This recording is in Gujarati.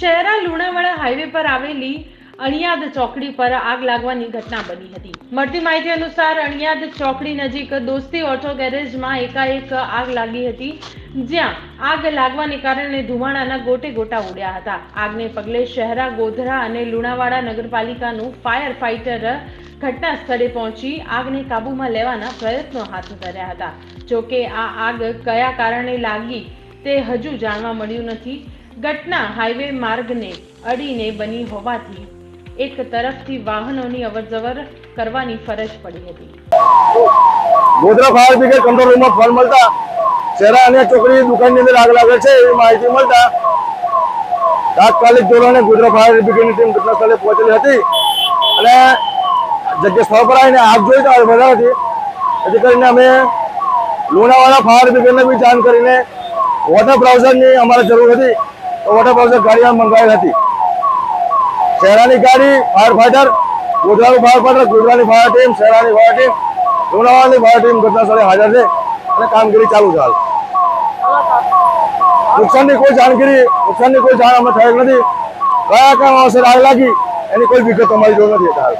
શહેરા લુણાવાડા હાઈવે પર આવેલી અણિયાદ ચોકડી પર આગ લાગવાની ઘટના બની હતી. મળતી માહિતી અનુસાર અણિયાદ ચોકડી નજીક દોસ્તી ઓટો ગેરેજમાં એકાએક આગ લાગી હતી, જ્યાં આગ લાગવાને કારણે ધુમાડાના ગોટે ગોટા ઉડ્યા હતા. આગને પગલે શહેરા ગોધરા અને લુણાવાડા નગરપાલિકાનું ફાયર ફાઇટર ઘટના સ્થળે પહોંચી આગને કાબૂમાં લેવાના પ્રયત્નો હાથ ધર્યા હતા. જોકે આ આગ કયા કારણે લાગી તે હજુ જાણવા મળ્યું નથી. ઘટના હાઈવે માર્ગને અડીને બની હોવાથી એક તરફથી વાહનોની અવરજવર કરવાની ફરજ પડી હતી. ગોધરા ફાયર બ્રિગેડ કંટ્રોલ રૂમમાં ફોન મળતા શેરા અને ચોકડી દુકાનની અંદર આગ લાગે છે એવી માહિતી મળતા તાત્કાલિક ધોરણે ગોધરા ફાયર બ્રિગેડની ટીમ ઘટના સ્થળે પહોંચેલી હતી અને જગ્યા સ્થળ પર આવીને આગ જોઈ તો વધારે હતી. જેથી કરીને અમે લુણાવાડા ફાયર બ્રિગેડને બી જાણ કરીને વોટર બ્રાઉઝરની અમારે જરૂર હતી. તો વોટર બ્રાઉઝર ગાડી મંગાવી હતી. શહેરાની ગાડી ફાયર ફાઈટર ગોધરાનું ફાયર ફાઈટર ગોધરાની ફાયર ટીમ શહેરાની ફાયર ટીમ લુણાવાડાની ફાયર ટીમ ઘટનાસ્થળે હાજર છે અને કામગીરી ચાલુ છે હાલ. નુકસાનની કોઈ જાણગીરી નુકસાનની કોઈ જાણ અમે થયેલ નથી. કયા કારણોસર આગ લાગી, એની કોઈ વિગત અમારી જોઈ નથી હાલ